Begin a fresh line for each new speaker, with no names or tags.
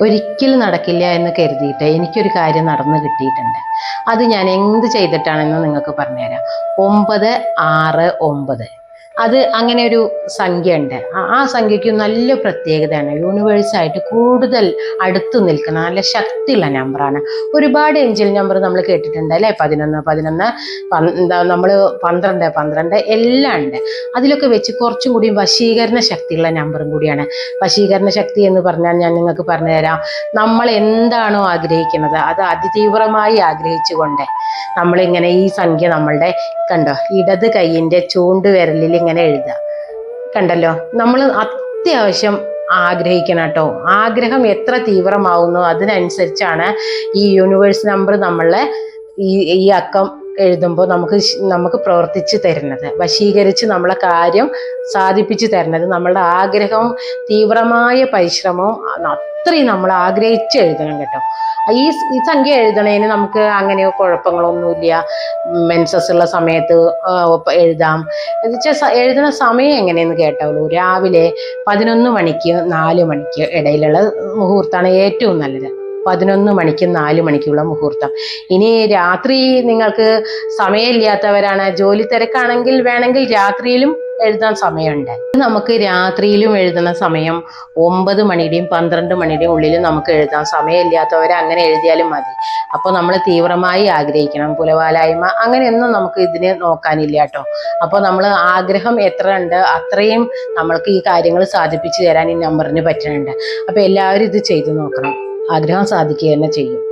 ഒരിക്കലും നടക്കില്ല എന്ന് കരുതിയിട്ട് എനിക്കൊരു കാര്യം നടന്നു കിട്ടിയിട്ടുണ്ട്. അത് ഞാൻ എന്ത് ചെയ്തിട്ടാണെന്ന് നിങ്ങൾക്ക് പറഞ്ഞുതരാം. ഒമ്പത് ആറ് ഒമ്പത്. അത് അങ്ങനെ ഒരു സംഖ്യ ഉണ്ട് ആ- സംഖ്യയ്ക്ക് നല്ല പ്രത്യേകതയാണ്. യൂണിവേഴ്സായിട്ട് കൂടുതൽ അടുത്ത് നിൽക്കുന്ന നല്ല ശക്തിയുള്ള നമ്പറാണ് ഒരുപാട് എഞ്ചിൽ നമ്പർ നമ്മൾ കേട്ടിട്ടുണ്ട് അല്ലേ? പതിനൊന്ന് പതിനൊന്ന് എന്താ നമ്മൾ പന്ത്രണ്ട് പന്ത്രണ്ട് എല്ലാം ഉണ്ട്. അതിലൊക്കെ വെച്ച് കുറച്ചും കൂടി വശീകരണ ശക്തിയുള്ള നമ്പറും കൂടിയാണ്. വശീകരണ ശക്തി എന്ന് പറഞ്ഞാൽ ഞാൻ നിങ്ങൾക്ക് പറഞ്ഞുതരാം. നമ്മൾ എന്താണോ ആഗ്രഹിക്കുന്നത് അത് അതിതീവ്രമായി ആഗ്രഹിച്ചുകൊണ്ട് നമ്മളിങ്ങനെ ഈ സംഖ്യ നമ്മളുടെ കണ്ടോ? ഇടത് കൈയിന്റെ ചൂണ്ടുവിരലിൽ ഇങ്ങനെ എഴുതുക. കണ്ടല്ലോ? നമ്മൾ അത്യാവശ്യം ആഗ്രഹിക്കണം കേട്ടോ. ആഗ്രഹം എത്ര തീവ്രമാവുന്നു അതിനനുസരിച്ചാണ് ഈ യൂണിവേഴ്സ് നമ്പർ നമ്മളെ ഈ ഈ അക്കം എഴുതുമ്പോൾ നമുക്ക് നമുക്ക് പ്രവർത്തിച്ച് തരുന്നത്. വശീകരിച്ച് നമ്മളെ കാര്യം സാധിപ്പിച്ച് തരുന്നത്. നമ്മളുടെ ആഗ്രഹവും തീവ്രമായ പരിശ്രമവും അത്രയും നമ്മൾ ആഗ്രഹിച്ച് എഴുതണം കേട്ടോ. ഈ ഈ സംഖ്യ എഴുതണേന് നമുക്ക് അങ്ങനെ കുഴപ്പങ്ങളൊന്നുമില്ല. മെൻസസ് ഉള്ള സമയത്ത് എഴുതാം. എന്നുവെച്ചാൽ എഴുതുന്ന സമയം എങ്ങനെയെന്ന് കേട്ടോളൂ രാവിലെ പതിനൊന്ന് മണിക്ക് നാല് മണിക്ക് ഇടയിലുള്ള മുഹൂർത്തമാണ് ഏറ്റവും നല്ലത്. പതിനൊന്ന് മണിക്കും നാല് മണിക്കുള്ള മുഹൂർത്തം. ഇനി രാത്രി നിങ്ങൾക്ക് സമയമില്ലാത്തവരാണ്. ജോലി തിരക്കാണെങ്കിൽ വേണമെങ്കിൽ രാത്രിയിലും എഴുതാൻ സമയമുണ്ട്. നമുക്ക് രാത്രിയിലും എഴുതുന്ന സമയം ഒമ്പത് മണിയുടെയും പന്ത്രണ്ട് മണിയുടെയും ഉള്ളിൽ നമുക്ക് എഴുതാൻ സമയമില്ലാത്തവർ അങ്ങനെ എഴുതിയാലും മതി. അപ്പോൾ നമ്മൾ തീവ്രമായി ആഗ്രഹിക്കണം. പുലവാലായ്മ അങ്ങനെയൊന്നും നമുക്ക് ഇതിനെ നോക്കാനില്ല കേട്ടോ. അപ്പോൾ നമ്മൾ ആഗ്രഹം എത്ര ഉണ്ട് അത്രയും നമ്മൾക്ക് ഈ കാര്യങ്ങൾ സാധിപ്പിച്ചു തരാൻ ഈ നമ്പറിന് പറ്റുന്നുണ്ട്. അപ്പോൾ എല്ലാവരും ഇത് ചെയ്തു നോക്കണം. ആഗ്രഹം സാധിക്കുക തന്നെ ചെയ്യും.